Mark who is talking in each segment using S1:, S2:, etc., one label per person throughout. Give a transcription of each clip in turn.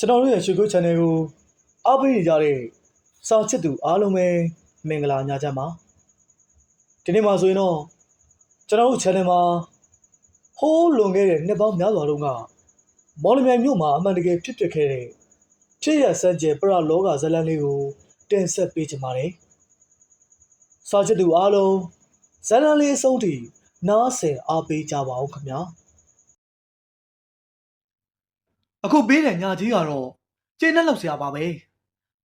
S1: ကျွန်တော်တို့ရဲ့ရွှေကုတ် channel ကိုအားပေးနေကြတဲ့စာချစ်သူအားလုံးပဲမင်္ဂလာညချမ်းပါဒီနေ့မှာဆိုရင်တော့ကျွန်တော်တို့ channel မှာဟိုးလွန်ခဲ့တဲ့နှစ်ပေါင်းများစွာတုန်းကမော်လမြိုင်မြို့မှာအမှန်တကယ်ဖြစ်ပျက်ခဲ့တဲ့ဖြစ်ရစံကျဲပရလောကဇတ်လန်းလေးကိုတင်ဆက်ပေးချင်ပါတယ်စာချစ်သူအားလုံးဇတ်လန်းလေးအဆုံးထိနားဆင်အားပေးကြပါဦးခင်ဗျာ
S2: အခုပေးတဲ့ညာကြီးကတော့ကျင်းနဲ့လောက်ဆရာပါပဲ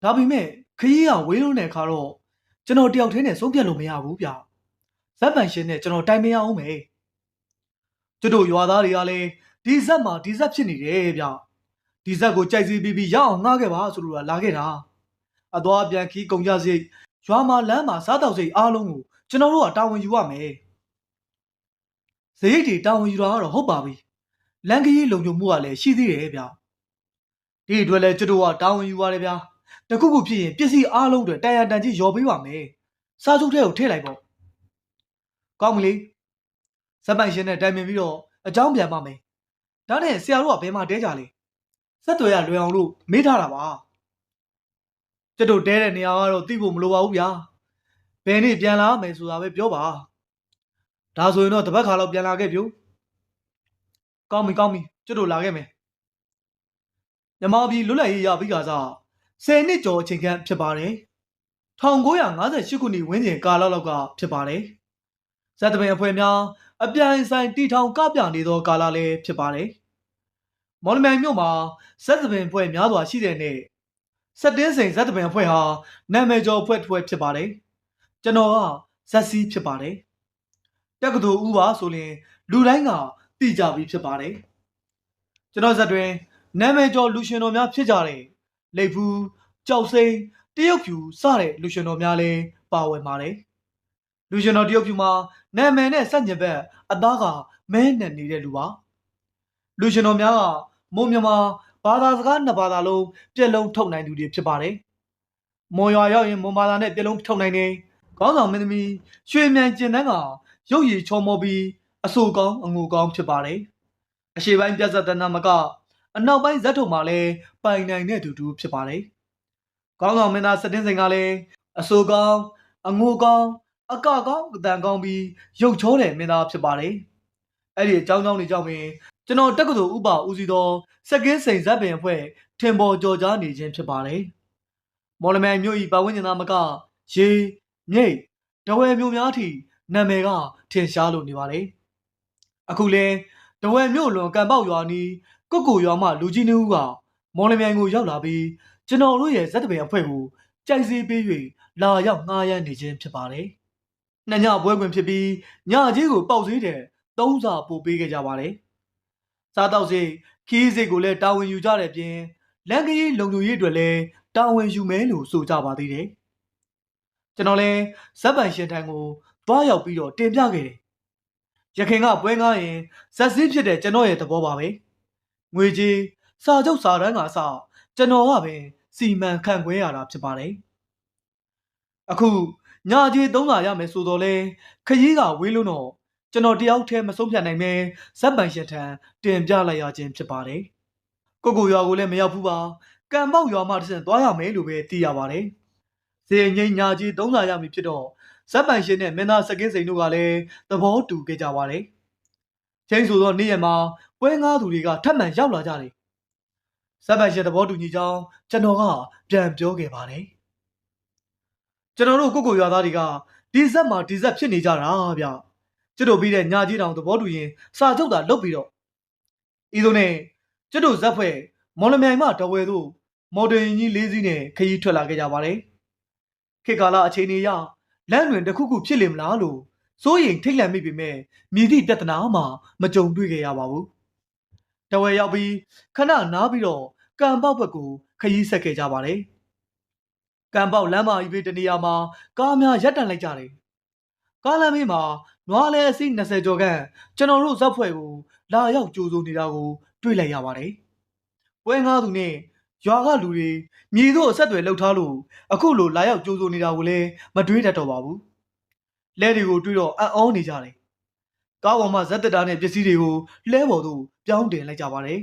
S2: ဒါပေမဲ့ခကြီးကဝေးလုံးတဲ့ခါတော့ကျွန်တော်တယောက်တည်းနဲ့ဆုံးဖြတ်လို့မရဘူးဗျဇက်ပန်ရှင်နဲ့ကျွန်တော်တိုင်ပင်ရအောင်မယ်ကျွတ်တို့ရွာသားတွေကလည်းဒီဇက်မှာဒီဇက်ဖြစ်နေတယ်ဗျဒီဇက်ကိုကြိုက်စီပြီးပြီးရအောင်ငှားခဲ့ပါဆိုလို့လာခဲ့တာအသွားအပြန်ခီးကုန်ကြစိတ်ရွာမှာလမ်းမှာစားတောက်စိတ်အားလုံးကိုကျွန်တော်တို့ကတာဝန်ယူရမယ်ဇရိတ်တွေတာဝန်ယူတာကတော့ဟုတ်ပါပြီ လန်ကကြီးလုံခြုံမှုကလည်းရှိသေးတယ်ဗျ။ဒီအတွက်လည်းကျွတ်တို့ကတာဝန်ယူပါတယ်ဗျာ။တခုခုဖြစ်ရင်ပစ္စည်းအားလုံးတွေတန်ရတန်ကြီးရော်ပေးပါမယ်။စားစုထဲကိုထည့်လိုက်ပေါ့။ကောင်းပြီလေ။ဇက်ပိုင်ရှင်နဲ့တိုင်ပင်ပြီးတော့အကြောင်းပြန်ပါမယ်။ဒါနဲ့ဆရာတို့ကဘယ်မှာတဲကြလဲ။ဆက်သွယ်ရလွယ်အောင်လို့မေးထားတာပါ။ကျွတ်တို့တဲတဲ့နေရာကတော့သိဖို့မလိုပါဘူးဗျာ။ဘယ်နေ့ပြန်လာမယ်ဆိုတာပဲပြောပါ။ဒါဆိုရင်တော့တပတ်ခါလောက်ပြန်လာခဲ့ပြု။ ကောင်းပြီကောင်းပြီကျွတ်တို့လာခဲ့မယ်မြမပြည်လွတ်လပ်ရေးရပြီးကစား10နှစ်ကျော်အချိန်ခန့်ဖြစ်ပါတယ်1958ခုနှစ်ဝန်းကျင်ကာလလောက်ကဖြစ်ပါတယ်ဇက်တပင်အဖွဲ့များအပြိုင်ဆိုင်တီထောင်ကပြနေသောကာလလည်းဖြစ်ပါတယ်မော်လမြိုင်မြို့မှာဇက်တပင်အဖွဲ့များစွာရှိတဲ့နေ့စက်တင်းစိန်ဇက်တပင်အဖွဲ့ဟာနာမည်ကျော်အဖွဲ့တစ်ဖွဲ့ဖြစ်ပါတယ်ကျွန်တော်ကဇက်စီးဖြစ်ပါတယ်တက္ကသိုလ်ဦးပါဆိုရင်လူတိုင်းက သိကြပြီးဖြစ်ပါတယ်ကျွန်တော်ဇက်တွင်နာမည်ကျော်လူရှင်တော်များဖြစ်ကြတဲ့လိပ်ဖူးကြောက်စိမ့်တရုတ်ဖြူစတဲ့လူရှင်တော်များလည်းပါဝင်ပါတယ်လူရှင်တော်တရုတ်ဖြူမှာနာမည်နဲ့စက်ညင်ဘက်အသားကမဲနဲ့နေတဲ့လူပါလူရှင်တော်များကမွန်မြန်မာဘာသာစကားနှစ်ဘာသာလုံးပြက်လုံးထုတ်နိုင်သူတွေဖြစ်ပါတယ်မွန်ရွာရောက်ရင်မွန်ဘာသာနဲ့ပြက်လုံးထုတ်နိုင်တယ်ခေါင်းဆောင်မင်းသမီးရွှေမြန်ကျင်တန်းကရုပ်ရည်ချောမောပြီး အဆိုကောင်းအငိုကောင်းဖြစ်ပါတယ်။အရှိပိုင်းပြဿတနာမကအနောက်ပိုင်းဇက်ထုံမှာလည်းပိုင်နိုင်တဲ့သူတူဖြစ်ပါတယ်။ကောင်းဆောင်မင်းသားစတင်းစိန်ကလည်းအဆိုကောင်းအငိုကောင်းအကကောင်းအတန်ကောင်းပြီးရုပ်ချောတဲ့မင်းသားဖြစ်ပါတယ်။အဲ့ဒီအကြောင်းကြောင်းတွေကြောင့်ပင်ကျွန်တော်တက္ကသိုလ်ဥပဦးစီးသောစက်ကင်းစိန်ဇက်ပင်အဖွဲ့ထင်ပေါ်ကြော်ကြားနေခြင်းဖြစ်ပါတယ်။မော်လမြိုင်မြို့ဤပတ်ဝန်းကျင်သားမကရေမြိတ်တဝဲမြို့များထိနာမည်ကထင်ရှားလို့နေပါတယ်။ အခုလဲတဝဲမြို့လွန်ကံပေါက်ရွာနီးကုတ်ကိုရွာမှလူကြီးနှဦးကမော်လမြိုင်ကိုရောက်လာပြီးကျွန်တော်တို့ရဲ့ဇက်တပင်အဖွဲ့ကိုကြိုက်စီပေး၍လာရောက်ငှားရမ်းနေခြင်းဖြစ်ပါတယ်။နှစ်ညပွဲခွင်ဖြစ်ပြီးညကြီးကိုပေါက်သေးတယ်သုံးစာပို့ပေးခဲ့ကြပါတယ်။စားတော့စိခီးစိတ်ကိုလည်းတာဝန်ယူကြတဲ့ပြင်လန်ကကြီးလုံခြုံရေးအတွက်လည်းတာဝန်ယူမယ်လို့ဆိုကြပါသေးတယ်။ကျွန်တော်လည်းဇက်ပန်ရှင်ထံကိုသွားရောက်ပြီးတော့တင်ပြခဲ့တယ်။ ရခင်ကပွဲငားရင်ဇက်စင်းဖြစ်တဲ့ကျွန်တော်ရဲ့သဘောပါပဲ။ငွေကြီးစာချုပ်စာတမ်းကအစကျွန်တော်ကပဲစီမံခန့်ခွဲရတာဖြစ်ပါတယ်။အခုညကြီးသုံးစာရမယ်ဆိုတော့လေခရီးကဝေးလို့တော့ကျွန်တော်တယောက်တည်းမဆုံးဖြတ်နိုင်ပဲဇက်ပန်ရှင်ထံတင်ပြလိုက်ရခြင်းဖြစ်ပါတယ်။ကိုကိုရွာကိုလည်းမရောက်ဘူးပါ။ကံပေါက်ရွာမှတစ်ဆင့်သွားရမယ်လို့ပဲသိရပါတယ်။စေငိမ့်ညာကြီးသုံးစာရမည်ဖြစ်တော့ ဇက်ပန်ရှင်နဲ့မင်းသားစကင်းစိန်တို့ကလည်းသဘောတူခဲ့ကြပါတယ်။ချင်းဆိုတော့နေ့ရက်မှာပွဲငားသူတွေကထပ်မံရောက်လာကြတယ်။ဇက်ပန်ရှင်သဘောတူညီကြောင်းကျွန်တော်ကပြန်ပြောခဲ့ပါတယ်။ကျွန်တော်တို့ကိုကိုရွာသားတွေကဒီဇက်မှာဒီဇက်ဖြစ်နေကြတာဗျ။ကျွတ်တို့ပြီးတဲ့ညာကြီးတောင်သဘောတူရင်စာချုပ်တာလုပ်ပြီးတော့ဤသို့နဲ့ကျွတ်တို့ဇက်ဖွဲ့မော်လမြိုင်မှတဝဲတို့မော်ဒန်ကြီးလေးစီးနဲ့ခရီးထွက်လာခဲ့ကြပါတယ်။ခေတ်ကာလအခြေအနေအရ လမ်းတွင်တစ်ခုခုဖြစ်လိမ့်မလားလို့စိုးရိမ်ထိတ်လန့်မိပေမဲ့မြည်သည့်ပြဿနာမှမကြုံတွေ့ခဲ့ရပါဘူး။တဝဲရောက်ပြီးခဏနားပြီးတော့ကံပေါက်ဘက်ကိုခရီးဆက်ခဲ့ကြပါတယ်။ကံပေါက်လမ်းမကြီးဘေးတနေရာမှာကားများရပ်တန့်လိုက်ကြတယ်။ကားလမ်းဘေးမှာနွားလဲအစီး20ကျော်ခန့်ကျွန်တော်တို့ဇက်ဖွဲ့ကိုလာရောက်ကြိုးစိုးနေတာကို တွေ့လိုက်ရပါတယ်။ပွဲငားသူနဲ့ ရွာကလူတွေမြည်တို့အဆက်အသွယ်လှုပ်ထားလို့အခုလိုလာရောက်ကြိုးစိုးနေတာကိုလည်းမတွေးတတ်တော့ပါဘူး။လဲတွေကိုတွေးတော့အံ့ဩနေကြတယ်။ကားပေါ်မှာဇက်တက်တာနဲ့ပစ္စည်းတွေကိုလဲပေါ်သို့ပြောင်းတင်လိုက်ကြပါတယ်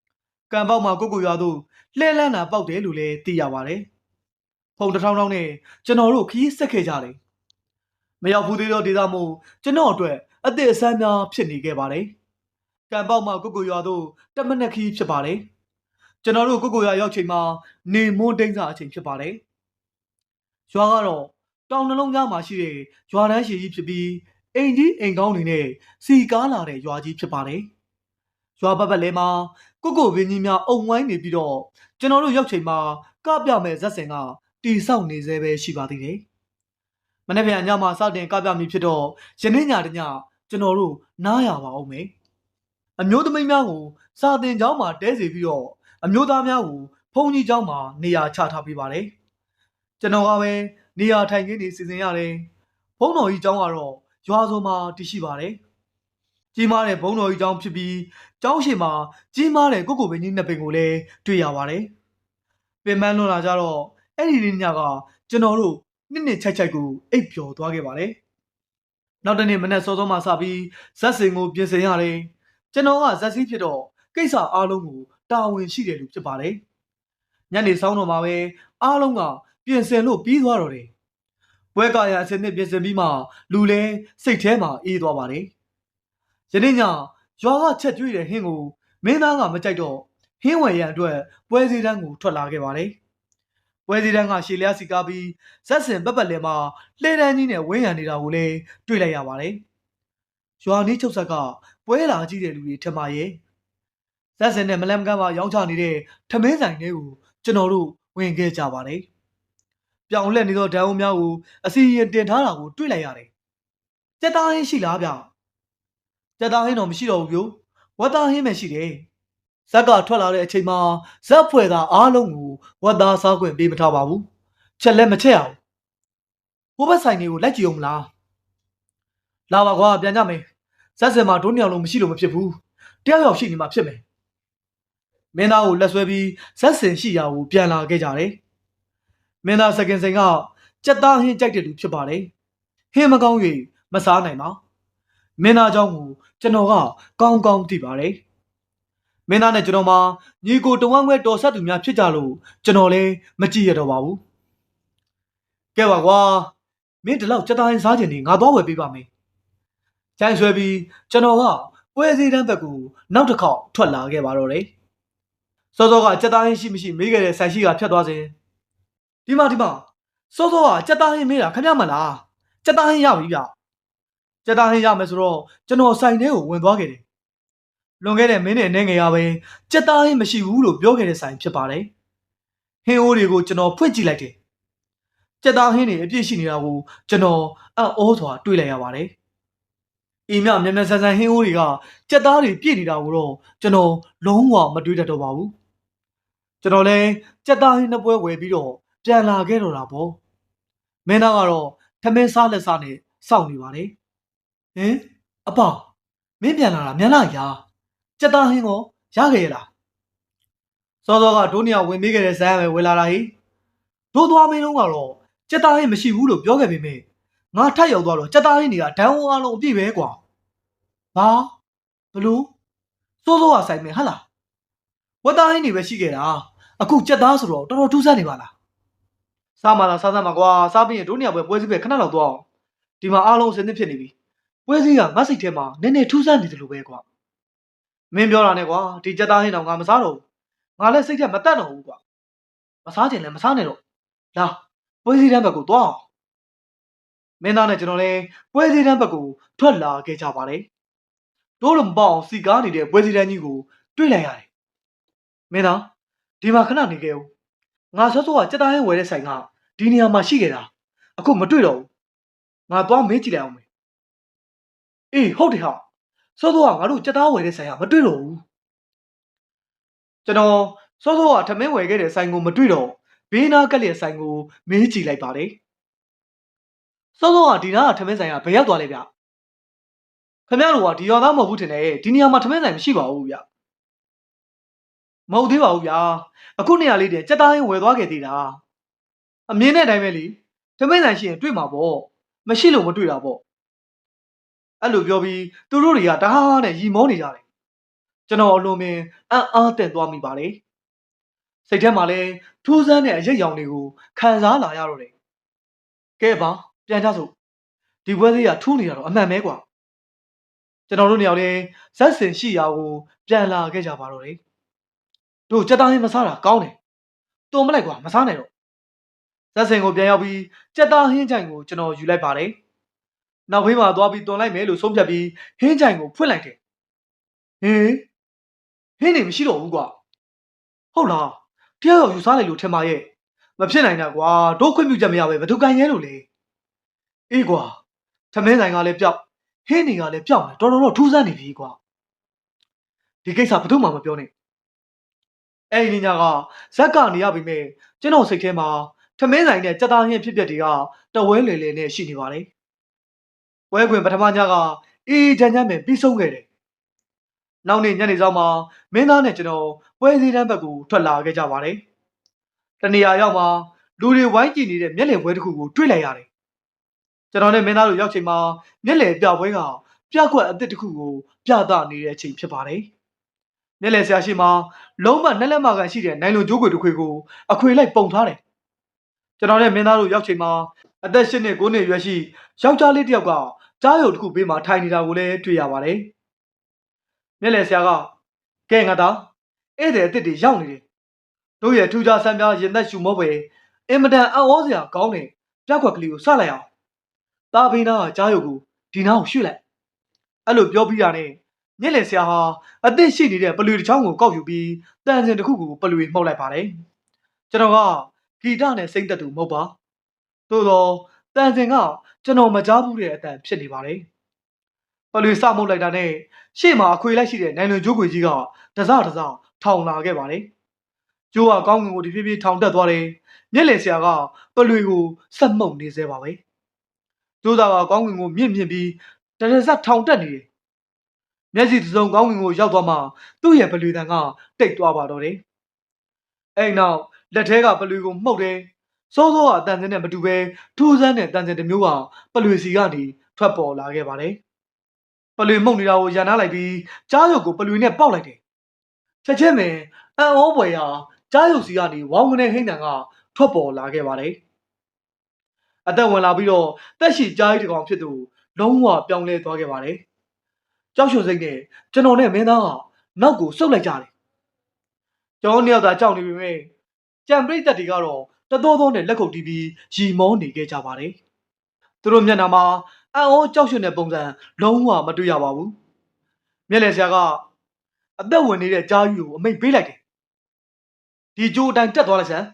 S2: ။ကံပေါက်မှာကိုကိုရွာသို့လှဲလန်းတာပေါက်တယ်လို့လည်းသိရပါတယ်ဖုန်တစ်ထောင်ထောင်နဲ့ကျွန်တော်တို့ခရီးဆက်ခဲ့ကြတယ်မရောက်ဘူးသေးတော့ဒေသမို့ကျွန်တော်အတွက်အသက်အဆန်းများဖြစ်နေခဲ့ပါတယ်ကံပေါက်မှာကိုကိုရွာသို့တမနက်ခရီးဖြစ်ပါတယ် ကျွန်တော်တို့ကိုကိုရွာရောက်ချိန်မှာနေမွန်းတိန်းစာအချိန်ဖြစ်ပါတယ်ရွာကတော့တောင်နှလုံးသားမှာရှိတဲ့ရွာတန်းရှည်ကြီးဖြစ်ပြီးအိမ်ကြီးအိမ်ကောင်းတွေနဲ့စီကားလာတဲ့ရွာကြီးဖြစ်ပါတယ်ရွာဘက်ဘက်လဲမှာကိုကိုပင်ကြီးများအုံဝိုင်းနေပြီးတော့ကျွန်တော်တို့ရောက်ချိန်မှာကပြမဲ့ဇက်စင်ကတီဆောက်နေသေးပဲရှိပါသေးတယ်မနေ့ပြန်ညမှာစတင်ကပြမိဖြစ်တော့ယနေ့ညတညကျွန်တော်တို့နားရပါအောင်မယ်အမျိုးသမီးများကိုစာတင်ကျောင်းမှာတဲစီပြီးတော့ အမျိုးသားများကိုဖုန်ကြီးကျောင်းမှာနေရာချထားပေးပါတယ်ကျွန်တော်ကပဲနေရာထိုင်ခင်းနေစီစဉ်ရတယ်ဘုန်းတော်ကြီးကျောင်းကတော့ရွာစုံမှာတည်ရှိပါတယ်ကြီးမားတဲ့ဘုန်းတော်ကြီးကျောင်းဖြစ်ပြီးကျောင်းရှိမှာကြီးမားတဲ့ကိုကိုပင်ကြီးနှစ်ပင်ကိုလည်းတွေ့ရပါတယ်ပင်မလွန်လာကြတော့အဲ့ဒီနေ့ညကကျွန်တော်တို့နှစ်နှစ်ချိုက်ချိုက်ကိုအိပ်ပျော်သွားခဲ့ပါတယ်နောက်တနေ့မနေ့စောစောမှစပြီးဇက်စင်ကိုပြင်ဆင်ရတယ်ကျွန်တော်ကဇက်စီးဖြစ်တော့ကိစ္စအားလုံးကို တာဝန်ရှိတယ်လို့ဖြစ်ပါတယ်ညနေဆောင်တော့မှာပဲအားလုံးကပြင်ဆင်လို့ပြီးသွားတော့တယ်ဘွဲကရအစင်းနဲ့ပြင်ဆင်ပြီးမှလူလဲစိတ်ထဲမှာအေးသွားပါတယ်ယနေ့ညရွာကချက်ကျွေးတဲ့ဟင်းကိုမင်းသားကမကြိုက်တော့ဟင်းဝယ်ရန်အတွက်ပွဲစည်းတန်းကိုထွက်လာခဲ့ပါတယ်ပွဲစည်းတန်းကရှေလျားစီကားပြီးဇက်စင်ပက်ပက်လဲမှာလှဲတန်းကြီးနဲ့ဝင်းရံနေတာကိုလည်းတွေ့လိုက်ရပါတယ်ရွာနီးချုပ်ဆက်ကပွဲလာကြည့်တဲ့လူတွေထင်ပါရဲ့ ဇက်စင်နဲ့မလန်ကန်းမှာရောင်းချနေတဲ့ထမင်းဆိုင်တွေကိုကျွန်တော်တို့ဝင်ခဲ့ကြပါတယ်ပြောင်လက်နေသောဓာတ်အုံးများကိုအစီရင်တင်ထားတာကိုတွေ့လိုက်ရတယ်ကြက်သားဟင်းရှိလားဗျကြက်သားဟင်းတော့မရှိတော့ဘူးပြိုဝတ်သားဟင်းပဲရှိတယ်ဇက်ကထွက်လာတဲ့အချိန်မှာဇက်ဖွဲ့သားအားလုံးကိုဝတ်သားစားခွင့်ပေးမထားပါဘူးချက်လက်မချက်အောင်ဟိုဘက်ဆိုင်တွေကိုလိုက်ကြည့်အောင်မလားလာပါကွာပြန်ကြမယ်ဇက်စင်မှာဒုံးမြောင်လုံးမရှိလို့မဖြစ်ဘူးတယောက်ယောက်ရှိနေမှဖြစ်မယ် မင်းသားကိုလက်ဆွဲပြီးဇက်စင်ရှိရာကိုပြန်လာခဲ့ကြတယ်မင်းသားစကင်စိန်ကကြက်သားဟင်းကြိုက်တဲ့လူဖြစ်ပါတယ်ဟင်းမကောင်း၍မစားနိုင်ပါမင်းသားเจ้าကိုကျွန်တော်ကကောင်းကောင်းသိပါတယ်မင်းသားနဲ့ကျွန်တော်မှာညီကိုတဝမ်းခွဲတော်ဆက်သူများဖြစ်ကြလို့ကျွန်တော်လည်းမကြည့်ရတော့ပါဘူးကဲပါကွာမင်းဒီလောက်ကြက်သားဟင်းစားခြင်းနေငါသွားဝယ်ပေးပါမယ်ကျိုင်းဆွဲပြီးကျွန်တော်ကပွဲစည်းတန်းဘက်ကိုနောက်တစ်ခေါက်ထွက်လာခဲ့ပါတော့တယ် စောစောကကြက်သားဟင်းရှိမရှိမေးခဲ့တဲ့ဆိုင်ရှိကဖြတ်သွားစဉ်ဒီမှာဒီမှာစောစောကကြက်သားဟင်းမေးတာခင်ဗျမလားကြက်သားဟင်းရပြီဗျကြက်သားဟင်းရမယ်ဆိုတော့ကျွန်တော်ဆိုင်ထဲကိုဝင်သွားခဲ့တယ်လွန်ခဲ့တဲ့မင်းနဲ့အနေငယ်ရပဲကြက်သားဟင်းမရှိဘူးလို့ပြောခဲ့တဲ့ဆိုင်ဖြစ်ပါတယ်ဟင်းအိုးတွေကိုကျွန်တော်ဖွင့်ကြည့်လိုက်တယ်ကြက်သားဟင်းတွေအပြည့်ရှိနေတာကိုကျွန်တော်အံ့ဩစွာတွေ့လိုက်ရပါတယ်အင်းမြမြန်မြန်ဆန်ဆန်ဟင်းအိုးတွေကကြက်သားတွေပြည့်နေတာကိုတော့ကျွန်တော်လုံးဝမတွေးတတ်တော့ပါဘူး ကျွန်တော်လည်းကြက်သားဟင်းနှစ်ပွဲဝယ်ပြီးတော့ပြန်လာခဲ့တော့တာပေါ့မင်းသားကတော့ထမင်းစားလက်စားနဲ့စောင့်နေပါတယ်ဟင်အပမင်းပြန်လာတာမြန်လာရာကြက်သားဟင်းကိုရခဲ့ရလားစောစောကဒိုးနီယာဝင်မိခဲ့တဲ့ဇာတ်ပဲဝယ်လာတာဟိဒိုးသွားမင်းလုံးကတော့ကြက်သားဟင်းမရှိဘူးလို့ပြောခဲ့ပေမဲ့ငါထပ်ရောက်သွားတော့ကြက်သားဟင်းတွေကဒန်းဝအားလုံးအပြည့်ပဲကွာဘာဘလို့စိုးစိုးကဆိုင်မယ်ဟာလားဝတ်သားဟင်းတွေပဲရှိခဲ့တာ အခုကြက်သားဆိုတော့တော်တော်ထူးဆန်းနေပါလားစားမလားစားစမ်းမှာကွာစားပြီးရင်ဒိုးနီယာပွဲပွဲစည်းပဲခဏလောက်သွားအောင်ဒီမှာအားလုံးအစင်းသစ်ဖြစ်နေပြီပွဲစည်းကငါစိတ်ထဲမှာနည်းနည်းထူးဆန်းနေတယ်လို့ပဲကွာမင်းပြောတာနဲ့ကွာဒီကြက်သားဟင်းတော့ငါမစားတော့ဘူးငါလည်းစိတ်ထဲမတက်တော့ဘူးကွာမစားချင်လည်းမစားနဲ့တော့လာပွဲစည်းတန်းဘက်ကိုသွားအောင်မင်းသားနဲ့ကျွန်တော်လည်းပွဲစည်းတန်းဘက်ကိုထွက်လာခဲ့ကြပါတယ်တို့လိုမပေါ့အောင်စီကားနေတဲ့ပွဲစည်းတန်းကြီးကိုတွေ့လိုက်ရတယ်မင်းသား ဒီမှာခဏနေခဲ့ဦးငါဆော့ဆော့ကကြက်သားဟင်းဝယ်တဲ့ဆိုင်ကဒီနေရာမှာရှိခဲ့တာအခုမတွေ့တော့ဘူးငါသွားမေးကြည့်လိုက်အောင်မယ်အေးဟုတ်တယ်ဟာဆော့ဆော့ကငါတို့ကြက်သားဝယ်တဲ့ဆိုင်ကမတွေ့တော့ဘူးကျွန်တော်ဆော့ဆော့ကထမင်းဝယ်ခဲ့တဲ့ဆိုင်ကိုမတွေ့တော့ဘေးနားကက်လျက်ဆိုင်ကိုမေးကြည့်လိုက်ပါတယ်ဆော့ဆော့ကဒီနားကထမင်းဆိုင်ကဘယ်ရောက်သွားလဲဗျခင်ဗျားတို့ကဒီရောသားမဟုတ်ဘူးထင်တယ်ဒီနေရာမှာထမင်းဆိုင်မရှိပါဘူးဗျ မဟုတ်သေးပါဘူးဗျာအခုနေရာလေးတည်းစက်သားရင်းဝယ်သွားခဲ့သေးတာအမြင်နဲ့အတိုင်းပဲလေထမင်းဆိုင်ရှိရင်တွေ့မှာပေါ့မရှိလို့မတွေ့တာပေါ့အဲ့လိုပြောပြီးသူတို့တွေကတဟားနဲ့ရီမောနေကြတယ်ကျွန်တော်အလွန်ပင်အံ့အားသင့်သွားမိပါတယ်စိတ်ထဲမှာလည်းထူးဆန်းတဲ့အရိပ်ရောင်တွေကိုခံစားလာရတော့တယ်ကဲပါပြန်ကြစို့ဒီပွဲသေးကထူးနေတာတော့အမှန်ပဲကွာကျွန်တော်တို့နေရာလေးဇက်စင်ရှိရာကိုပြန်လာခဲ့ကြပါတော့တယ် တို့စက်သားဟင်းမစားတာကောင်းတယ်တုံမလိုက်ကွာမစားနဲ့တော့ဇက်စင်ကိုပြန်ရောက်ပြီးစက်သားဟင်းကြိုင်ကိုကျွန်တော်ယူလိုက်ပါတယ်နောက်ဘေးမှာသွားပြီးတွန်လိုက်မယ်လို့ဆုံးဖြတ်ပြီးဟင်းကြိုင်ကိုဖွင့်လိုက်တယ်ဟင်းဟင်းနေမရှိတော့ဘူးကွာဟုတ်လားတရားရောက်ယူစားလိုက်လို့ထင်ပါရဲ့မဖြစ်နိုင်တာကွာတို့ခွင့်ပြုချက်မရပဲဘယ်သူကန်ရဲလို့လဲအေးကွာသမင်းဆိုင်ကလည်းပျောက်ဟင်းနေကလည်းပျောက်နေတော်တော်တော့ထူးဆန်းနေပြီကွာဒီကိစ္စဘယ်သူမှမပြောနဲ့ အဲ့ဒီညကဇက်ကနေရပြီမဲ့ကျွန်တော်စိတ်ထဲမှာသမင်းဆိုင်နဲ့စက်သားဟင်းဖြစ်ပျက်တွေကတဝဲလေလေနဲ့ရှိနေပါလေဝဲခွင်ပထမညကအေးချမ်းချမ်းပဲပြီးဆုံးခဲ့တယ်နောက်နေ့ညနေဆောင်မှာမင်းသားနဲ့ကျွန်တော်ပွဲစည်းတန်းဘက်ကိုထွက်လာခဲ့ကြပါတယ်တနေရာရောက်မှာလူတွေဝိုင်းကြည့်နေတဲ့မျက်လည်ပွဲတစ်ခုကိုတွေ့လိုက်ရတယ်ကျွန်တော်နဲ့မင်းသားတို့ရောက်ချိန်မှာမျက်လည်ပြပွဲကပြကွက်အစ်စ်တစ်ခုကိုပြသနေတဲ့အချိန်ဖြစ်ပါတယ် မျက်လည်ဆရာရှိမှာလုံးဝနဲ့လက်မကန်ရှိတဲ့နိုင်လွန်ကျိုးခွေတစ်ခွေကိုအခွေလိုက်ပုံထားတယ်ကျွန်တော်နဲ့မင်းသားတို့ရောက်ချိန်မှာအသက်၈နှစ်၉နှစ်ရွယ်ရှိယောက်ျားလေးတစ်ယောက်ကကြားရုပ်တစ်ခုဘေးမှာထိုင်နေတာကိုလည်းတွေ့ရပါတယ်မျက်လည်ဆရာကကဲငါသားဧည့်သည်အစ်စ်တွေရောက်နေတယ်တို့ရဲ့ထူးခြားဆန်းပြားရင်သက်ရှူမောပွဲအင်မတန်အံ့ဩစရာကောင်းတဲ့ပြက်ကွက်ကလေးကိုစလိုက်အောင်တာဘင်းသားကကြားရုပ်ကိုဒီနားကိုရွှေ့လိုက်အဲ့လိုပြောပြီးတာနဲ့ မျက်လည်ဆရာဟာအသက်ရှိနေတဲ့ပလွေတစ်ချောင်းကိုကောက်ယူပြီးတန်စင်တစ်ခုကိုပလွေမှုတ်လိုက်ပါတယ်ကျွန်တော်ကဂီတနဲ့စိမ့်သက်သူမဟုတ်ပါသို့တော့တန်စင်ကကျွန်တော်မကြားဘူးတဲ့အတန်ဖြစ်နေပါတယ်ပလွေစမှုတ်လိုက်တာနဲ့ရှေ့မှာအခွေလိုက်ရှိတဲ့နိုင်လွန်ကျိုးခွေကြီးကတစတစထောင်လာခဲ့ပါတယ်ကျိုးကကောင်းကင်ကိုဒီဖြည်းဖြည်းထောင်တက်သွားတယ်မျက်လည်ဆရာကပလွေကိုဆက်မှုတ်နေသေးပါပဲကျိုးသားကကောင်းကင်ကိုမြင့်မြင့်ပြီးတရဇက်ထောင်တက်နေတယ် မျက်စိတစ်စုံကောင်းကင်ကိုရောက်သွားမှသူ့ရဲ့ပလွေတန်ကတိတ်သွားပါတော့တယ်အဲ့နောက်လက်ထဲကပလွေကိုမှုတ်တယ်စိုးစိုးကအတန်စင်းနဲ့မတူပဲထူးဆန်းတဲ့တန်စင်တစ်မျိုးကပလွေစီကနေထွက်ပေါ်လာခဲ့ပါတယ်ပလွေမှုတ်နေတာကိုရန်နာလိုက်ပြီးကြားရုပ်ကိုပလွေနဲ့ပေါက်လိုက်တယ်ချက်ချင်းပဲအံ့ဩဖွယ်ရာကြားရုပ်စီကနေဝေါင်းကနေဟိမ့်တန်ကထွက်ပေါ်လာခဲ့ပါတယ်အသက်ဝင်လာပြီးတော့တက်ရှိကြားရီတစ်ကောင်ဖြစ်သူလုံးဝပြောင်းလဲသွားခဲ့ပါတယ် ကြောက်ရွံ့စိတ်နဲ့ကျွန်တော်နဲ့မင်းသားကနောက်ကိုစုပ်လိုက်ကြတယ်ကျွန်တော်နှစ်ယောက်သာကြောက်နေပြီမဲ့ကြံပရိသတ်တွေကတော့တသောသောနဲ့လက်ခုပ်တီးပြီးရီမောနေခဲ့ကြပါတယ်သူတို့မျက်နှာမှာအံ့ဩကြောက်ရွံ့တဲ့ပုံစံလုံးဝမတွေ့ရပါဘူးမျက်လည်ဆရာကအသက်ဝင်နေတဲ့ကြားယူကိုအမိတ်ပေးလိုက်တယ်ဒီကြိုးအတိုင်းတက်သွားလိုက်စမ်း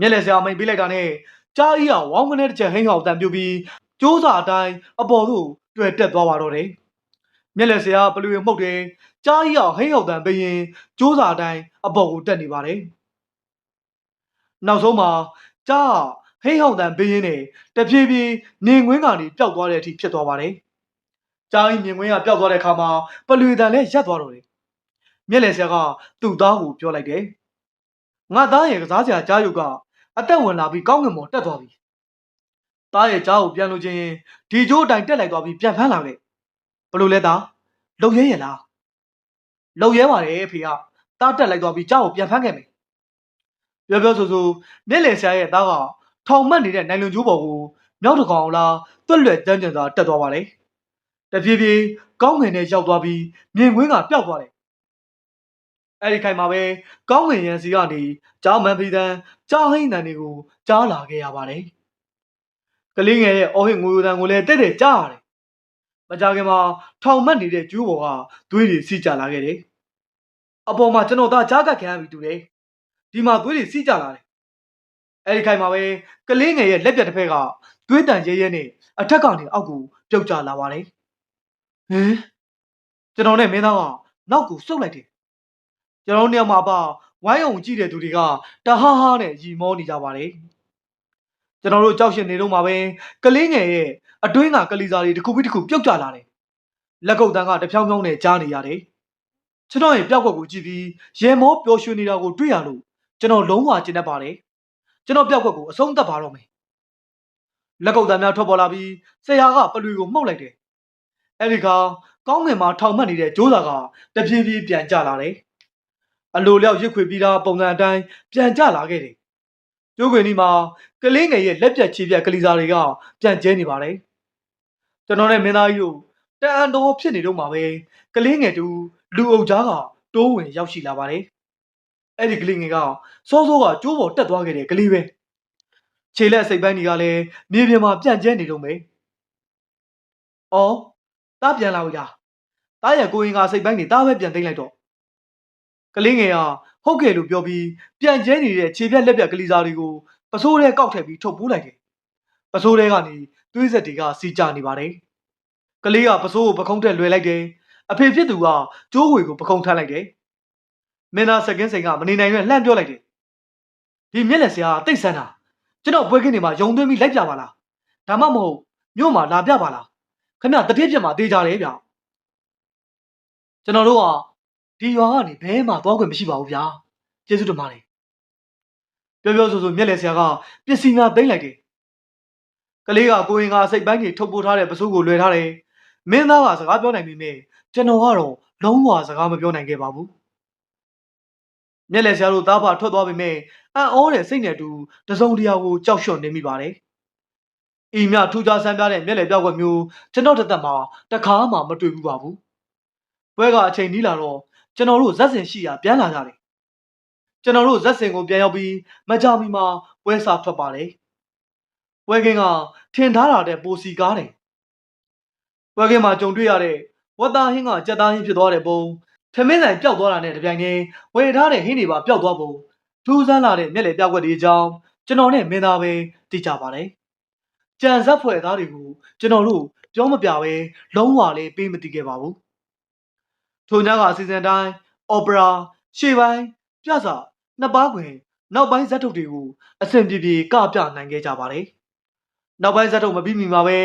S2: မျက်လည်ဆရာအမိတ်ပေးလိုက်တာနဲ့ကြားကြီးကဝေါင်းကနေတစ်ချက်ဟင်းဟောက်တန်ပြူပြီးကျိုးစာအတိုင်းအပေါ်သို့တွေ့တက်သွားပါတော့တယ် မျက်လည်ဆရာဘလူးမှုတ်တယ်ကြားကြီးကဟင်းဟောက်တန်ပေးရင်ကျိုးစာအတိုင်းအပေါ်ကိုတက်နေပါတယ်နောက်ဆုံးမှာကြားဟိဟောင်တန်ပေးရင်းနဲ့တဖြည်းဖြည်းနေငွင်းကနေပျောက်သွားတဲ့အထိဖြစ်သွားပါတယ်။ကြားကြီးမြင်ကွင်းကပျောက်သွားတဲ့အခါမှာပလွေတန်လည်းရပ်သွားတော့တယ်။မျက်လည်ဆရာကသူ့သားကိုပြောလိုက်တယ်။ငါသားရဲ့ကစားစရာကြားရုပ်ကအသက်ဝင်လာပြီးကောင်းကင်ပေါ်တက်သွားပြီ။သားရဲ့ကြားကိုပြန်လို့ချင်းဒီကျိုးအတိုင်းတက်လိုက်သွားပြီးပြန်ဖမ်းလာခဲ့။ ဘလို့လဲသားလုံရဲရလား။လုံရဲပါတယ်ဖေကတားတက်လိုက်သွားပြီးကြားကိုပြန်ဖမ်းခဲ့မယ်။ပြောပြောဆိုဆိုမျက်လည်ဆရာရဲ့သားကထောင်မှတ်နေတဲ့နိုင်လွန်ကျိုးပေါ်ကိုမြောက်တကောင်လားတွက်လွက်တန်းကျန်စွာတက်သွားပါလေတပြေးပြေးကောင်းငင်နဲ့ရောက်သွားပြီးမြင်ကွင်းကပျောက်သွားတယ်အဲ့ဒီခိုင်မှာပဲကောင်းငင်ရန်စီကနေကြားမန်ဖီတန်ကြားဟိန်းတန်တွေကိုကြားလာခဲ့ရပါတယ်ကလေးငယ်ရဲ့အော်ဟစ်ငိုယိုတန်ကိုလည်းတဲ့တဲ့ကြားရတယ် မကြခင်မှာထောင်မှတ်နေတဲ့ကျိုးပေါ်ကသွေးတွေစီးကြလာခဲ့တယ်အပေါ်မှာကျွန်တော်သားကြားကပ်ခံရပြီတူတယ်ဒီမှာသွေးတွေစီးကြလာတယ်အဲ့ဒီခိုင်မှာပဲကလေးငယ်ရဲ့လက်ပြတ်တစ်ဖက်ကသွေးတန်ရဲရဲနဲ့အထက်ကနေအောက်ကိုပြုတ်ကျလာပါတယ်ဟင်ကျွန်တော်နဲ့မင်းသားကနောက်ကိုစုပ်လိုက်တယ်ကျွန်တော်နှစ်ယောက်မှာပါဝိုင်းအောင်ကြည့်တဲ့သူတွေကတဟားဟားနဲ့ရီမောနေကြပါတယ်ကျွန်တော်တို့ကြောက်ရှင်နေတော့မှာပဲကလေးငယ်ရဲ့ အတွင်းကကလေးစားတွေတစ်ခုပြီးတစ်ခုပြုတ်ကျလာတယ်လက်ကုပ်တန်းကတဖြောင်းဖြောင်းနဲ့ကြားနေရတယ်ကျွန်တော်ရဲ့ပျောက်ကွက်ကိုကြည့်ပြီးရေမောပျော်ရွှင်နေတာကိုတွေ့ရလို့ကျွန်တော်လုံးဝကျဉ်တတ်ပါတယ်ကျွန်တော်ပျောက်ကွက်ကိုအဆုံးသတ်ပါတော့မယ်လက်ကုပ်သားများထွက်ပေါ်လာပြီးဆရာကပလွေကိုမှုတ်လိုက်တယ်အဲ့ဒီကောင်ကောင်းငင်မှာထောင်မှတ်နေတဲ့ကြိုးစာကတပြေးပြေးပြန်ကျလာတယ်။အလိုလျောက်ရစ်ခွေပြီးသားပုံစံအတိုင်းပြန်ကျလာခဲ့တယ်။ကျိုးခွေဒီမှာကလေးငယ်ရဲ့လက်ပြတ်ချီပြက်ကလေးစားတွေကပြန်ကျဲနေပါတယ်။ ကျွန်တော်နဲ့မင်းသားကြီးတို့တန်အန်တော်ဖြစ်နေတော့မှာပဲကလေးငယ်တူလူအုပ်ကြားကတိုးဝင်ရောက်ရှိလာပါတယ်။အဲ့ဒီကလေးငယ်ကစောစောကကျိုးပေါ်တက်သွားခဲ့တဲ့ကလေးပဲ။ခြေလက်စိတ်ပိုင်းတွေကလည်းမြေပြင်မှာပြန့်ကျဲနေတော့မယ်။အော်တားပြန်လာပြီလား။တားရဲ့ကိုရင်ကစိတ်ပိုင်းနေတားပဲပြန်သိမ့်လိုက်တော့ကလေးငယ်ကဟုတ်ကဲ့လို့ပြောပြီးပြန်ကျဲနေတဲ့ခြေပြက်လက်ပြက်ကလေးစားတွေကိုပစိုးထဲကောက်ထည့်ပြီးထုတ်ပိုးလိုက်တယ်။ပစိုးထဲကနေ သွေးဆက်တွေကစီကျနေပါတယ်။ကလေးကပစိုးကိုပခုံးထက်လွယ်လိုက်တယ်။အဖေဖြစ်သူကကျိုးဝေကိုပခုံးထမ်းလိုက်တယ်။မင်းသားစကင်းစိန်ကမနေနိုင်ရွက်လှမ်းပြောလိုက်တယ်။ဒီမျက်လက်စရာတိတ်ဆန်းတာကျွန်တော်ပွဲခင်းနေမှာယုံသွင်းပြီးလိုက်ပြပါလား။ဒါမှမဟုတ်မြို့မှာလာပြပါလား။ခင်ဗျတတိပြက်မှာတေးကြတယ်ဗျ။ကျွန်တော်တို့ကဒီရွာကနေဘဲမှသွားခွင့်မရှိပါဘူးဗျာ။ကျေးဇူးတင်ပါတယ်။ပြောပြောဆိုဆိုမျက်လက်စရာကပစ္စည်းများသိမ့်လိုက်တယ်။ ကလေးကကိုရင်ကစိတ်ပိုင်းကြီးထုတ်ပိုးထားတဲ့ပစိုးကိုလွယ်ထားတယ်။မင်းသားကစကားပြောနိုင်ပေမဲ့ကျွန်တော်ကတော့လုံးဝစကားမပြောနိုင်ခဲ့ပါဘူး။မျက်လက်စရာတို့သားဖထွက်သွားပေမဲ့အံ့ဩတဲ့စိတ်နဲ့တူတစုံတရာကိုကြောက်ရွံ့နေမိပါတယ်။အိမ်မြထူးခြားဆန်းပြားတဲ့မျက်လက်ပြောက်ွက်မျိုးကျွန်တော်တစ်သက်မှာတစ်ခါမှမတွေ့ဘူးပါဘူး။ပွဲကအချိန်နီးလာတော့ကျွန်တော်တို့ဇက်စင်ရှိရာပြန်လာကြတယ်။ကျွန်တော်တို့ဇက်စင်ကိုပြန်ရောက်ပြီးမကြမီမှာပွဲစားထွက်ပါတယ်။ ပွဲကင်းကထင်ထားတာတဲ့ပိုစီကားတယ်။ပွဲကင်းမှာကြုံတွေ့ရတဲ့ဝတ်သားဟင်းကကြက်သားဟင်းဖြစ်သွားတဲ့ပုံထမင်းဆိုင်ပျောက်သွားတာနဲ့တပြိုင်တည်းဝယ်ထားတဲ့ဟင်းတွေပါပျောက်သွားပုံထူးဆန်းလာတဲ့မျက်လေပြောက်ွက်တွေအကြောင်းကျွန်တော်နဲ့မင်းသားပဲသိကြပါတယ်။ကြံဇက်ဖွဲ့သားတွေကိုကျွန်တော်တို့ပြောမပြပဲလုံးဝလေးပေးမသိခဲ့ပါဘူး။ထိုညကအစီအစဉ်တိုင်းအော်ပရာရှေ့ပိုင်းပြစာနှစ်ပါးခွင် နောက်ပိုင်းဇက်ထုတ်တွေကိုအဆင်ပြေပြေကပြနိုင်ခဲ့ကြပါတယ်။ နောက်ပိုင်းဇက်ထုတ်မပြီးမီမှာပဲ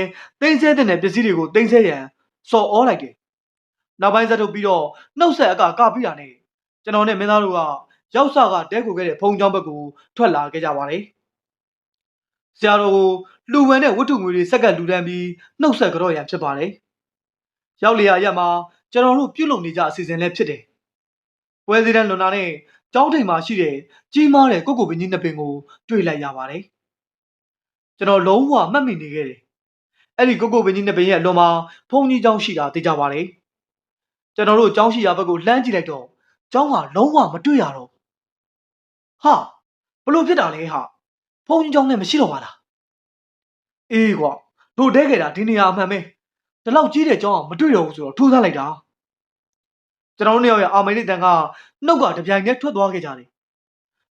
S2: တင်းဆဲတဲ့ပစ္စည်းတွေကိုတင်းဆဲရန်စော်ဩလိုက်တယ်။နောက်ပိုင်းဇက်ထုတ်ပြီးတော့နှုတ်ဆက်အကကပြီးတာနဲ့ကျွန်တော်နဲ့မင်းသားတို့ကရောက်စကတဲကိုခဲ့တဲ့ဖုံချောင်းဘက်ကိုထွက်လာခဲ့ကြပါတယ်။ဆရာတော်ကိုလူဝင်တဲ့ဝတ္ထုငွေတွေစက္ကပ်လူတန်းပြီးနှုတ်ဆက်ကြော့ရန်ဖြစ်ပါတယ်။ရောက်လျာရက်မှာကျွန်တော်တို့ပြုတ်လုံနေကြအစီအစဉ်လည်းဖြစ်တယ်။ပွဲစည်းတန်းလွန်တာနဲ့ကျောင်းထိန်မှာရှိတဲ့ကြီးမားတဲ့ကိုကိုပင်ကြီးနှစ်ပင်ကိုတွေ့လိုက်ရပါတယ်။ ကျွန်တော်လုံးဝမှတ်မိနေခဲ့တယ်။အဲ့ဒီကိုကိုပင်ကြီးနှစ်ပင်ရဲ့အလွန်မှာဖုန်ကြီးကျောင်းရှိတာသိကြပါတယ်။ကျွန်တော်တို့ကျောင်းရှိရာဘက်ကိုလှမ်းကြည့်လိုက်တော့ကျောင်းကလုံးဝမတွေ့ရတော့ဟာဘလို့ဖြစ်တာလဲဟာဖုန်းကြီးကျောင်းနဲ့မရှိတော့ပါလားအေးကွာတို့တဲခဲ့တာဒီနေရာအမှန်ပဲဒီလောက်ကြီးတဲ့ကျောင်းကမတွေ့တော့ဘူးဆိုတော့ထူးဆန်းလိုက်တာကျွန်တော်တို့နှစ်ယောက်ရဲ့အာမေရိတန်ကနှုတ်ကတပြိုင်တည်းထွက်သွားခဲ့ကြတယ်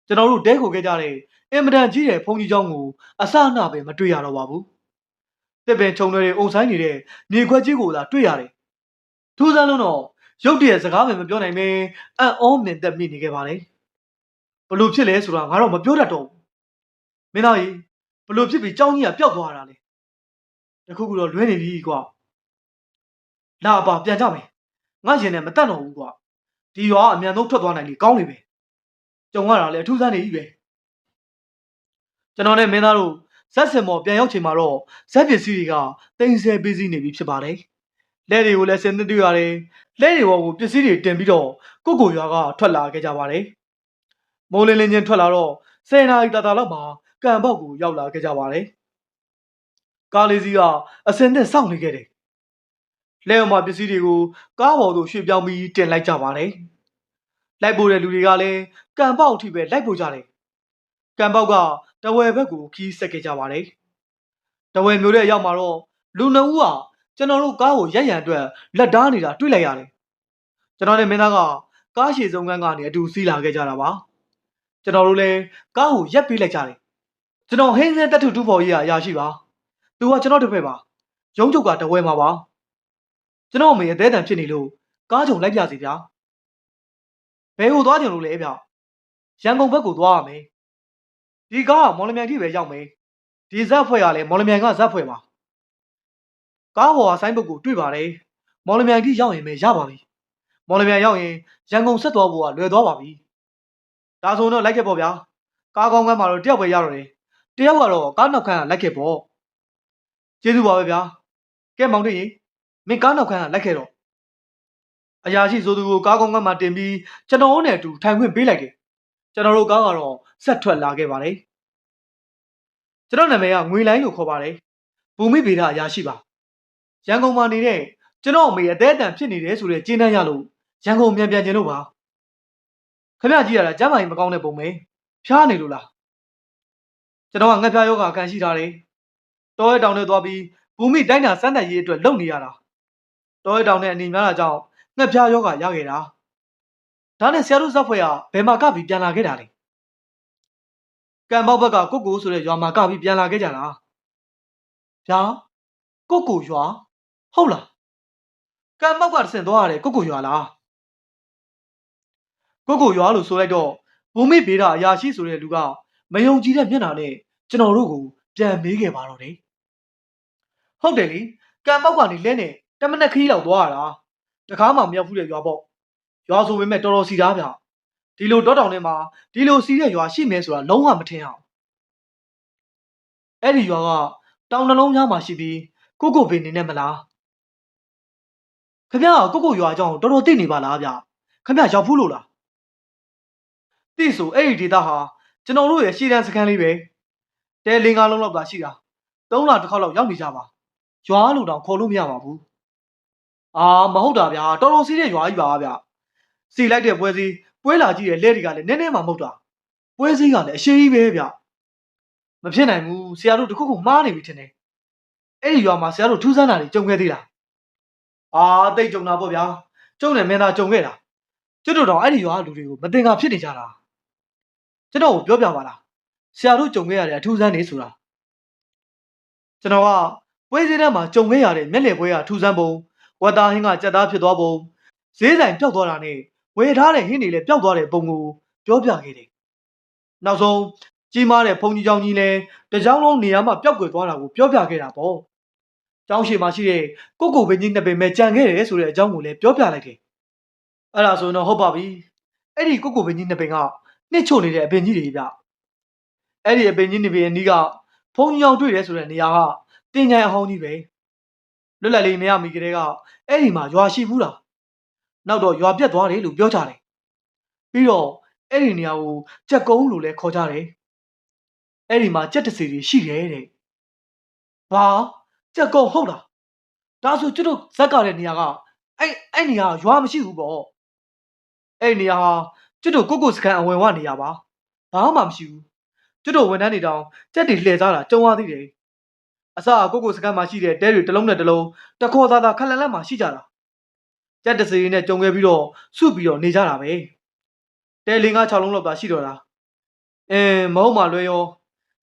S2: ကျွန်တော်တို့တဲကိုခဲ့ကြတဲ့ အင်မတန်ကြီးတဲ့ဖုန်းကြီးကျောင်းကိုအစအနပဲမတွေ့ရတော့ပါဘူးတစ်ပင်ခြုံတွေအုံဆိုင်နေတဲ့မြေခွက်ကြီးကိုသာတွေ့ရတယ်ထူးဆန်းလို့တော့ရုတ်တရက်စကားပဲမပြောနိုင်ပဲအံ့ဩမင်သက်မိနေခဲ့ပါလေဘလို့ဖြစ်လဲဆိုတာငါတော့မပြောတတ်တော့ဘူးမင်းသားကြီးဘလို့ဖြစ်ပြီးကြောင်းကြီးကပျောက်သွားတာလေတခုခုတော့လွဲနေပြီကွာလာပါပြန်ကြမယ်ငါရင်နဲ့မတတ်တော့ဘူးကွာဒီရွာအမြန်ဆုံးထွက်သွားနိုင်လေကောင်းနေပဲကြုံရတာလေအထူးဆန်းနေပြီပဲ ကျွန်တော်နဲ့မင်းသားတို့ဇက်စင်မော်ပြန်ရောက်ချိန်မှာတော့ဇက်ပစ္စည်းတွေကတင်ဆဲပေးစီနေပြီဖြစ်ပါတယ်လက်တွေကိုလည်းဆင်သစ်တွေ့ရတယ်လက်တွေပေါ်ကိုပစ္စည်းတွေတင်ပြီးတော့ကိုကိုရွာကထွက်လာခဲ့ကြပါတယ်။မိုးလင်းလင်းချင်းထွက်လာတော့ဆယ်နာရီတာတာလောက်မှာကံပေါက်ကိုရောက်လာခဲ့ကြပါတယ်။ကားလေးစီးကအစင်နဲ့စောင့်နေခဲ့တယ်။လက်အောက်မှာပစ္စည်းတွေကိုကားပေါ်သို့ရွှေ့ပြောင်းပြီးတင်လိုက်ကြပါတယ်။လိုက်ပို့တဲ့လူတွေကလည်းကံပေါက်အထိပဲလိုက်ပို့ကြတယ်။ကံပေါက်က တဝယ်ဘက်ကိုခီးဆက်ခဲ့ကြပါတယ်။တဝယ်မျိုးတဲ့အရောက်မှာတော့လူနှုတ်ဦးကကျွန်တော်တို့ကားကိုရက်ရန်အတွက်လက်ဓားနေတာတွေ့လိုက်ရတယ်။ကျွန်တော်နဲ့မင်းသားကကားရှည်ဆုံးကန်းကနေအတူစီးလာခဲ့ကြတာပါ။ကျွန်တော်တို့လည်းကားကိုရက်ပေးလိုက်ကြတယ်။ကျွန်တော်ဟင်းစဲတက်ထုတူဖော်ကြီးကအရာရှိပါ။သူကကျွန်တော်တစ်ဖက်ပါ။ရုံးချုပ်ကတဝဲမှာပါ။ကျွန်တော်အမေအသေးတန်ဖြစ်နေလို့ကားကြုံလိုက်ပြစီဗျာ။ဘယ်ကိုသွားကြလို့လဲဗျ။ရန်ကုန်ဘက်ကိုသွားရမယ်။ ဒီကားကမော်လမြိုင်ထိပဲရောက်မယ်။ဒီဇက်ဖွဲ့ကလည်းမော်လမြိုင်ကဇက်ဖွဲ့ပါ။ကားပေါ်ကဆိုင်းဘုတ်ကိုတွေ့ပါတယ်။မော်လမြိုင်ထိရောက်ရင်ပဲရပါပြီ။မော်လမြိုင်ရောက်ရင်ရန်ကုန်ဆက်သွားဖို့ကလွယ်သွားပါပြီ။ဒါဆိုတော့လိုက်ခဲ့ပေါ့ဗျာ။ကားကောင်းကမ်းမှာတော့တယောက်ပဲရတော့တယ်။တယောက်ကတော့ကားနောက်ခန်းကလိုက်ခဲ့ပေါ့။ကျေးဇူးပါပဲဗျာ။ကဲမောင်တင်ရေမင်းကားနောက်ခန်းကလိုက်ခဲ့တော့အရာရှိဆိုသူကိုကားကောင်းကမ်းမှာတင်ပြီးကျွန်တော်တို့နဲ့အတူထိုင်ခွင့်ပေးလိုက်တယ် ကျွန်တော်တို့ကားကတော့ဆက်ထွက်လာခဲ့ပါတယ်ကျွန်တော်နာမည်ကငွေလိုင်းလို့ခေါ်ပါတယ်ဘူမိဗေဒအရာရှိပါရန်ကုန်မှာနေတဲ့ကျွန်တော်အမေအသေးအတန်ဖြစ်နေတယ်ဆိုတဲ့ကျင်းတန်းရလို့ရန်ကုန်မြန်ပြန်ကျင်လို့ပါခမရကြီးရတာကျမ်းမာရေးမကောင်းတဲ့ပုံပဲဖျားနေလို့လားကျွန်တော်ကငှက်ဖျားယောဂအခံရှိထားတယ်တောရဲတောင်ထဲသွားပြီးဘူမိတိုင်းတာစမ်းသပ်ရေးအတွက်လုပ်နေရတာတောရဲတောင်နဲ့အနေများတာကြောင့်ငှက်ဖျားယောဂရခဲ့တာ ဒါနဲ့ဆရာတို့ဇက်ဖွဲ့ကဘယ်မှာကပြီးပြန်လာခဲ့တာလဲကံပေါက်ဘက်ကကိုကိုဆိုတဲ့ရွာမှာကပြီးပြန်လာခဲ့ကြတာဗျာကိုကိုရွာဟုတ်လားကံပေါက်ကဆင်သွားရတယ်ကိုကိုရွာလားကိုကိုရွာလို့ဆိုလိုက်တော့ဘူမိဗေဒအရာရှိဆိုတဲ့လူကမယုံကြည်တဲ့မျက်နှာနဲ့ကျွန်တော်တို့ကိုပြန်မေးခဲ့ပါတော့တယ်ဟုတ်တယ်လေကံပေါက်ကနေလဲနဲ့တမနက်ခရီးလောက်သွားရတာတကားမှမရောက်ဘူးတဲ့ရွာပေါ့ ရွာဆိုပေမဲ့တော်တော်စီသားဗျဒီလိုတောတောင်ထဲမှာဒီလိုစီးတဲ့ရွာရှိမယ်ဆိုတာလုံးဝမထင်အောင်အဲ့ဒီရွာကတောင်နှလုံးသားမှာရှိပြီးကိုကိုပင်နေနဲ့မလားခမရကိုကိုရွာအကြောင်းတော်တော်သိနေပါလားဗျခမရရောက်ဖူးလို့လားသိဆိုအဲ့ဒီဒေတာဟာကျွန်တော်တို့ရဲ့ရှေ့တန်းစခန်းလေးပဲတဲလင်းကားလုံးလောက်သာရှိတာသုံးလတစ်ခေါက်လောက်ရောက်နေကြပါရွာလို့တောင်ခေါ်လို့မရပါဘူးအာမဟုတ်တာဗျာတော်တော်စီးတဲ့ရွာကြီးပါဗျ စီလိုက်တဲ့ပွဲစည်းပွဲလာကြည့်တဲ့လဲတွေကလည်းနည်းနည်းမှမဟုတ်တာပွဲစည်းကလည်းအရှိကြီးပဲဗျမဖြစ်နိုင်ဘူးဆရာတို့တခုခုမှားနေပြီထင်တယ်အဲ့ဒီရွာမှာဆရာတို့ထူးဆန်းတာတွေကြုံခဲ့သေးလားအာတိတ်ကြုံတာပေါ့ဗျာကျုံနဲ့မင်းသားကြုံခဲ့တာကျွတ်တို့တော့အဲ့ဒီရွာကလူတွေကိုမတင်ကာဖြစ်နေကြတာကျွန်တော်ကိုပြောပြပါလားဆရာတို့ကြုံခဲ့ရတဲ့အထူးဆန်းနေဆိုတာကျွန်တော်ကပွဲစည်းထဲမှာကြုံခဲ့ရတဲ့မျက်လည်ပွဲကအထူးဆန်းပုံဝတ်သားဟင်းကကြက်သားဖြစ်သွားပုံဈေးဆိုင်ပျောက်သွားတာနဲ့ ဝယ်ထားတဲ့ဟင်းတွေလည်းပျောက်သွားတဲ့ပုံကိုပြောပြခဲ့တယ်နောက်ဆုံးကြီးမားတဲ့ဘုံကြီးကြောင်ကြီးလည်းတစ်ကြောင်လုံးနေရာမှာပျောက်ကွယ်သွားတာကိုပြောပြခဲ့တာပေါ့ကျောင်းရှိမှာရှိတဲ့ကိုကိုဘင်းကြီးနှစ်ပင်ပဲကြံခဲ့တယ်ဆိုတဲ့အကြောင်းကိုလည်းပြောပြလိုက်တယ်။အဲ့ဒါဆိုရင်တော့ဟုတ်ပါပြီ။အဲ့ဒီကိုကိုဘင်းကြီးနှစ်ပင်ကနှစ်ချို့နေတဲ့အပင်ကြီးတွေဗျ။အဲ့ဒီအပင်ကြီးနှစ်ပင်အနီးကဖုံကြီးအောင်တွေ့တယ်ဆိုတဲ့နေရာကတင်ញိုင်အဟောင်းကြီးပဲ။လွတ်လပ်လေးမရမီကလေးကအဲ့ဒီမှာရွာရှိဘူးလား။ နောက်တော့ရွာပြတ်သွားတယ်လို့ပြောကြတယ်။ပြီးတော့အဲ့ဒီနေရာကိုကြက်ကုန်းလို့လည်းခေါ်ကြတယ်။အဲ့ဒီမှာကြက်တစီတွေရှိတယ်တဲ့။ဘာကြက်ကုန်းဟုတ်လား။ဒါဆိုကျွတ်တို့ဇက်ကတဲ့နေရာကအဲ့အဲ့နေရာကရွာမရှိဘူးပေါ့။အဲ့နေရာဟာကျွတ်တို့ကိုကိုစကန်အဝင်ဝနေရာပါ။ဘာမှမရှိဘူး။ကျွတ်တို့ဝန်ထမ်းတွေတောင်ကြက်တွေလှည့်စားတာကြုံရသေးတယ်။အစကကိုကိုစကန်မှာရှိတဲ့တဲတွေတစ်လုံးနဲ့တစ်လုံးတခေါ်သားသားခက်လန်လန်မှာရှိကြတာ။ ကြက်တစီတွေနဲ့ကြုံခဲ့ပြီးတော့စုပြီးတော့နေကြတာပဲ။တဲလေးငါး6လုံးလောက်သာရှိတော့တာ။အင်းမဟုတ်မှလွဲရော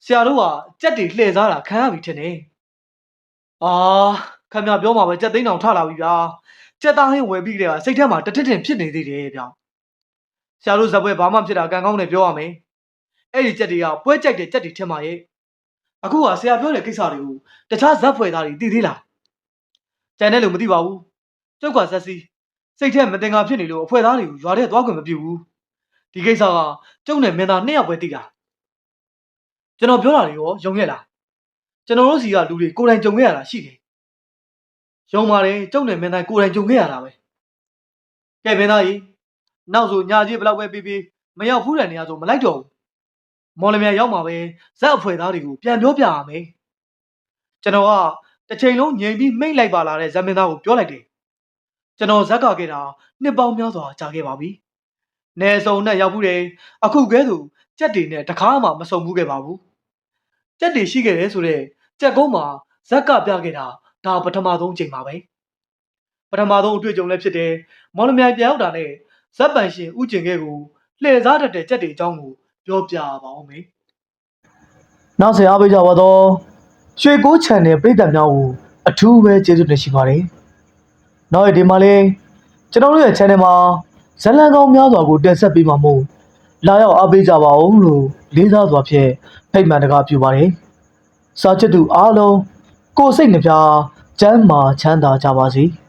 S2: ဆရာတို့ကကြက်တွေလှည့်စားတာခံရပြီထင်တယ်။အာခမရပြောမှာပဲကြက်သိန်းတောင်ထလာပြီဗျာကြက်သားဟင်းဝယ်ပြီးတဲ့ကစိတ်ထဲမှာတထစ်ထင်ဖြစ်နေသေးတယ်ဗျာဆရာတို့ဇက်ပွဲဘာမှဖြစ်တာကံကောင်းတယ်ပြောရမယ်အဲ့ဒီကြက်တွေကပွဲကြိုက်တဲ့ကြက်တွေထင်ပါရဲ့အခုကဆရာပြောတဲ့ကိစ္စတွေကိုတခြားဇက်ပွဲသားတွေသိသေးလားကြံတဲ့လူမသိပါဘူးကျုပ်ကဇက်စီ စိတ်ထဲမတင်ငါဖြစ်နေလို့အဖွဲသားတွေကိုရွာထဲသွားခွင့်မပြုဘူးဒီကိစ္စကကျုပ်နဲ့မင်းသားနှစ်ယောက်ပဲသိတာကျွန်တော်ပြောတာတွေရောယုံခဲ့လားကျွန်တော်တို့စီကလူတွေကိုယ်တိုင်ကြုံခဲ့ရတာရှိတယ်ရုံပါတယ်ကျုပ်နဲ့မင်းသားကိုယ်တိုင်ကြုံခဲ့ရတာပဲကဲမင်းသားကြီးနောက်ဆိုညာကြီးဘယ်လောက်ပဲပြီးပြီးမရောက်ဖူးတဲ့နေရာဆိုမလိုက်တော့ဘူးမော်လမြိုင်ရောက်မှာပဲဇက်အဖွဲ့သားတွေကိုပြန်ပြောပြရမယ်ကျွန်တော်ကတစ်ချိန်လုံးငြိမ်ပြီးမိတ်လိုက်ပါလာတဲ့ဇက်မင်းသားကိုပြောလိုက်တယ် ကျွန်တော်ဇက်ကခဲ့တာနှစ်ပေါင်းများစွာကြာခဲ့ပါပြီနေစုံနဲ့ရောက်ဘူးတယ်အခုကဲသူကြက်တွေနဲ့တခါမှမဆုံဘူးခဲ့ပါဘူးကြက်တွေရှိခဲ့တယ်ဆိုတော့ကြက်ကုန်းမှာဇက်ကပြခဲ့တာဒါပထမဆုံးချိန်ပါပဲပထမဆုံးအတွေ့အကြုံလည်းဖြစ်တယ်မော်လမြိုင်ပြောက်တာနဲ့ဇက်ပန်ရှင်ဥကျင်ခဲ့ကိုလှည့်စားတတ်တဲ့ကြက်တွေအကြောင်းကိုပြောပြပါအောင်မေ
S1: နောက်ဆက်အားပေးကြပါတော့ရွှေကို channel ပရိသတ်များကိုအထူးပဲကျေးဇူးတင်ရှိပါတယ် နောက်ရဒီမှာလေးကျွန်တော်တို့ရဲ့ channel မှာဇတ်လန်ကောင်းများစွာကိုတင်ဆက်ပေးမှာမို့လာရောက်အားပေးကြပါဦးလို့လေးစားစွာဖြင့်ဖိတ်မှန်တကားပြုပါတယ်စာချစ်သူအားလုံးကိုယ်စိတ်နှပြချမ်းမာချမ်းသာကြပါစေ။